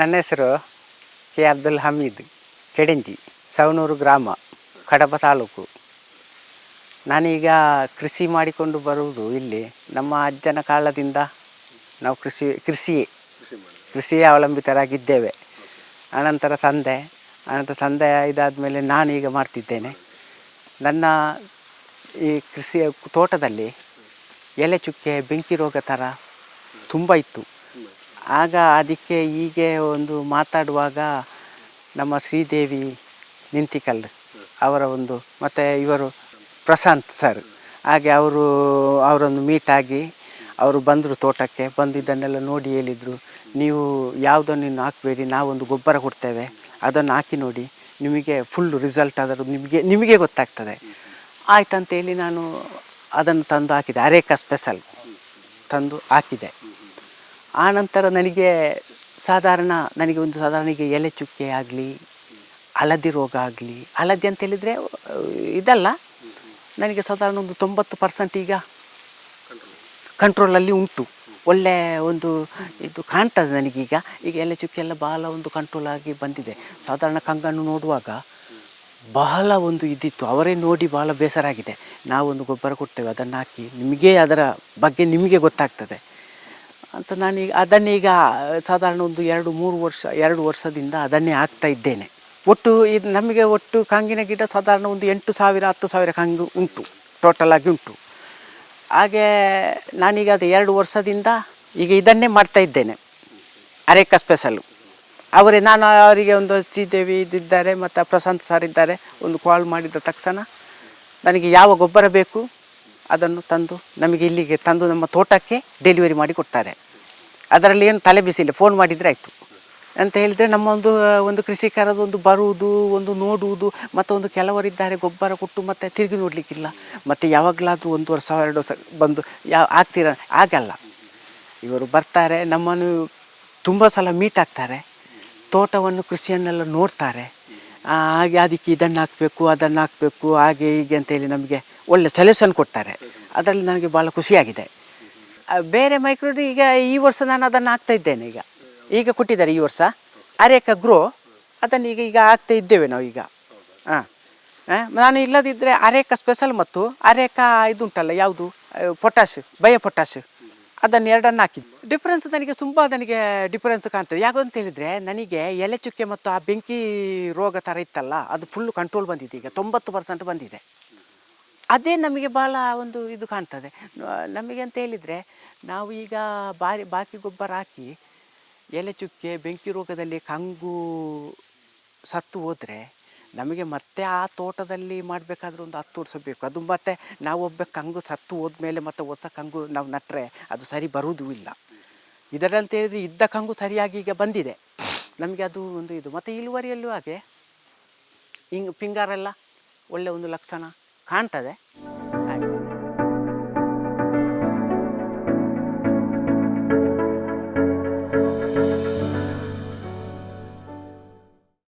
ನನ್ನ ಹೆಸರು ಕೆ ಅಬ್ದುಲ್ ಹಮೀದ್, ಕೆಡೆಂಜಿ ಸವನೂರು ಗ್ರಾಮ, ಕಡಬ ತಾಲೂಕು. ನಾನೀಗ ಕೃಷಿ ಮಾಡಿಕೊಂಡು ಬರುವುದು ಇಲ್ಲಿ. ನಮ್ಮ ಅಜ್ಜನ ಕಾಲದಿಂದ ನಾವು ಕೃಷಿ, ಕೃಷಿಯೇ ಕೃಷಿಯೇ ಅವಲಂಬಿತರಾಗಿದ್ದೇವೆ. ಅನಂತರ ತಂದೆ ಅನಂತರ ತಂದೆ ಇದಾದ ಮೇಲೆ ನಾನೀಗ ಮಾಡ್ತಿದ್ದೇನೆ. ನನ್ನ ಈ ಕೃಷಿಯ ತೋಟದಲ್ಲಿ ಎಲೆ ಚುಕ್ಕೆ, ಬೆಂಕಿ ರೋಗ ಥರ ತುಂಬ ಇತ್ತು. ಆಗ ಅದಕ್ಕೆ ಹೀಗೆ ಒಂದು ಮಾತಾಡುವಾಗ ನಮ್ಮ ಶ್ರೀದೇವಿ ನಿಂತಿಕಲ್ ಅವರ ಒಂದು, ಮತ್ತು ಇವರು ಪ್ರಶಾಂತ್ ಸರ್. ಹಾಗೆ ಅವರು, ಅವರನ್ನು ಮೀಟ್ ಆಗಿ ಅವರು ಬಂದರು ತೋಟಕ್ಕೆ ಬಂದು ಇದನ್ನೆಲ್ಲ ನೋಡಿ ಹೇಳಿದರು, ನೀವು ಯಾವುದನ್ನು ಇನ್ನು ಹಾಕಬೇಡಿ, ನಾವೊಂದು ಗೊಬ್ಬರ ಕೊಡ್ತೇವೆ, ಅದನ್ನು ಹಾಕಿ ನೋಡಿ, ನಿಮಗೆ ಫುಲ್ ರಿಸಲ್ಟ್ ಅದರ ನಿಮಗೆ ನಿಮಗೆ ಗೊತ್ತಾಗ್ತದೆ. ಆಯ್ತಂತೇಳಿ ನಾನು ಅದನ್ನು ತಂದು ಹಾಕಿದೆ, ಅರೇಕ ಸ್ಪೆಷಲ್ ತಂದು ಹಾಕಿದೆ. ಆ ನಂತರ ನನಗೆ ಸಾಧಾರಣ, ನನಗೆ ಒಂದು ಸಾಧಾರಣ ಈಗ ಎಲೆ ಚುಕ್ಕೆ ಆಗಲಿ, ಹಳದಿ ರೋಗ ಆಗಲಿ, ಹಳದಿ ಅಂತ ಹೇಳಿದರೆ, ಇದಲ್ಲ. ನನಗೆ ಸಾಧಾರಣ ಒಂದು ತೊಂಬತ್ತು ಪರ್ಸೆಂಟ್ ಈಗ ಕಂಟ್ರೋಲಲ್ಲಿ ಉಂಟು. ಒಳ್ಳೆ ಒಂದು ಇದು ಕಾಣ್ತದೆ ನನಗೀಗ ಈಗ. ಎಲೆ ಚುಕ್ಕೆ ಎಲ್ಲ ಬಹಳ ಒಂದು ಕಂಟ್ರೋಲ್ ಆಗಿ ಬಂದಿದೆ. ಸಾಧಾರಣ ಕಂಗನ್ನು ನೋಡುವಾಗ ಬಹಳ ಒಂದು ಇದಿತ್ತು. ಅವರೇ ನೋಡಿ ಬಹಳ ಬೇಸರ ಆಗಿದೆ. ನಾವೊಂದು ಗೊಬ್ಬರ ಕೊಡ್ತೇವೆ, ಅದನ್ನು ಹಾಕಿ. ನಿಮಗೆ ಅದರ ಬಗ್ಗೆ ನಿಮಗೆ ಗೊತ್ತಾಗ್ತದೆ. ಅಂತ ನಾನೀಗ ಅದನ್ನೀಗ ಸಾಧಾರಣ ಒಂದು ಎರಡು, ಮೂರು ವರ್ಷ, ಎರಡು ವರ್ಷದಿಂದ ಅದನ್ನೇ ಆಗ್ತಾ ಇದ್ದೇನೆ. ಒಟ್ಟು ಇದು ನಮಗೆ ಒಟ್ಟು ಕಾಂಗಿನ ಗಿಡ ಸಾಧಾರಣ ಒಂದು ಎಂಟು ಸಾವಿರ, ಹತ್ತು ಸಾವಿರ ಕಂಗು ಉಂಟು. ಟೋಟಲ್ ಆಗಿ ಉಂಟು. ಹಾಗೆ ನಾನೀಗ ಅದು ಎರಡು ವರ್ಷದಿಂದ ಈಗ ಇದನ್ನೇ ಮಾಡ್ತಾ ಇದ್ದೇನೆ. ಅರೇಕ ಸ್ಪೆಷಲು ಅವರೇ ನಾನು ಅವರಿಗೆ ಒಂದು ಶ್ರೀದೇವಿ ಇದ್ದಿದ್ದಾರೆ, ಮತ್ತು ಪ್ರಶಾಂತ್ ಸರ್ ಇದ್ದಾರೆ. ಒಂದು ಕಾಲ್ ಮಾಡಿದ ತಕ್ಷಣ ನನಗೆ ಯಾವ ಗೊಬ್ಬರ ಬೇಕು? ಅದನ್ನು ತಂದು ನಮಗೆ ಇಲ್ಲಿಗೆ ತಂದು ನಮ್ಮ ತೋಟಕ್ಕೆ ಡೆಲಿವರಿ ಮಾಡಿ ಕೊಡ್ತಾರೆ. ಅದರಲ್ಲಿ ಏನು ತಲೆ ಬಿಸಿಲ್ಲ ಫೋನ್ ಮಾಡಿದರೆ ಆಯಿತು. ಅಂತ ಹೇಳಿದರೆ ನಮ್ಮ ಒಂದು ಒಂದು ಕೃಷಿಕರದ ಒಂದು ಬರುವುದು, ಒಂದು ನೋಡುವುದು ಮತ್ತು ಒಂದು ಕೆಲವರಿದ್ದಾರೆ ಗೊಬ್ಬರ ಕೊಟ್ಟು ಮತ್ತೆ ತಿರುಗಿ ನೋಡಲಿಕ್ಕಿಲ್ಲ. ಮತ್ತು ಯಾವಾಗಲಾದರೂ ಒಂದು ವರ್ಷ, ಎರಡು ವರ್ಷ ಬಂದು ಯಾವ ಆಗ್ತೀರ? ಆಗಲ್ಲ. ಇವರು ಬರ್ತಾರೆ, ನಮ್ಮನ್ನು ತುಂಬ ಸಲ ಮೀಟ್ ಆಗ್ತಾರೆ. ತೋಟವನ್ನು, ಕೃಷಿಯನ್ನೆಲ್ಲ ನೋಡ್ತಾರೆ. ಹಾಗೆ ಅದಕ್ಕೆ ಇದನ್ನು ಹಾಕಬೇಕು ಅದನ್ನು ಹಾಕಬೇಕು ಹಾಗೆ ಹೀಗೆ ಅಂತೇಳಿ ನಮಗೆ ಒಳ್ಳೆ ಸೊಲ್ಯೂಷನ್ ಕೊಡ್ತಾರೆ. ಅದರಲ್ಲಿ ನನಗೆ ಭಾಳ ಖುಷಿಯಾಗಿದೆ. ಬೇರೆ ಮೈಕ್ರೋಡಿ ಈಗ ಈ ವರ್ಷ ನಾನು ಅದನ್ನು ಹಾಕ್ತಾ ಇದ್ದೇನೆ ಈಗ. ಈಗ ಕೊಟ್ಟಿದ್ದಾರೆ ಈ ವರ್ಷ. ಅರೇಕ ಗ್ರೋ ಅದನ್ನು ಈಗ ಈಗ ಹಾಕ್ತಾ ಇದ್ದೇವೆ ನಾವು ಈಗ. ಹಾಂ ನಾನು ಇಲ್ಲದಿದ್ದರೆ ಅರೇಕ ಸ್ಪೆಷಲ್ ಮತ್ತು ಅರೇಕ ಇದುಂಟಲ್ಲ, ಯಾವುದು? ಪೊಟ್ಯಾಶ್ ಬಯ ಪೊಟ್ಯಾಶ್ ಅದನ್ನು ಎರಡನ್ನು ಹಾಕಿದ್ದು ಡಿಫ್ರೆನ್ಸ್ ನನಗೆ ತುಂಬ ನನಗೆ ಡಿಫ್ರೆನ್ಸ್ ಕಾಣ್ತದೆ. ಯಾಕಂತ ಹೇಳಿದರೆ ನನಗೆ ಎಲೆ ಚುಕ್ಕೆ ಮತ್ತು ಆ ಬೆಂಕಿ ರೋಗ ಥರ ಇತ್ತಲ್ಲ, ಅದು ಫುಲ್ಲು ಕಂಟ್ರೋಲ್ ಬಂದಿದೆ ಈಗ. ತೊಂಬತ್ತು ಪರ್ಸೆಂಟ್ ಬಂದಿದೆ. ಅದೇ ನಮಗೆ ಭಾಳ ಒಂದು ಇದು ಕಾಣ್ತದೆ. ನಮಗೆ ಅಂತ ಹೇಳಿದರೆ ನಾವು ಈಗ ಬಾರಿ, ಬಾಕಿ ಗೊಬ್ಬರ ಹಾಕಿ ಎಲೆ ಚುಕ್ಕೆ, ಬೆಂಕಿ ರೋಗದಲ್ಲಿ ಕಂಗು ಸತ್ತು ಹೋದರೆ ನಮಗೆ ಮತ್ತೆ ಆ ತೋಟದಲ್ಲಿ ಮಾಡಬೇಕಾದ್ರೆ ಒಂದು ಹತ್ತು ವರ್ಷ ಬೇಕು. ಅದು ಮತ್ತೆ ನಾವು ಒಬ್ಬ ಕಂಗು ಸತ್ತು ಹೋದ್ಮೇಲೆ ಮತ್ತೆ ಹೊಸ ಕಂಗು ನಾವು ನಟ್ಟರೆ ಅದು ಸರಿ ಬರುವುದೂ ಇಲ್ಲ. ಇದರಂತ ಹೇಳಿದ್ರೆ ಇದ್ದ ಕಂಗು ಸರಿಯಾಗಿ ಈಗ ಬಂದಿದೆ. ನಮಗೆ ಅದು ಒಂದು ಇದು. ಮತ್ತು ಇಳುವರಿಯಲ್ಲೂ ಹಾಗೆ. ಹಿಂಗೆ ಪಿಂಗಾರೆಲ್ಲ ಒಳ್ಳೆ ಒಂದು ಲಕ್ಷಣ. ಕಾಣ್ತದೆ?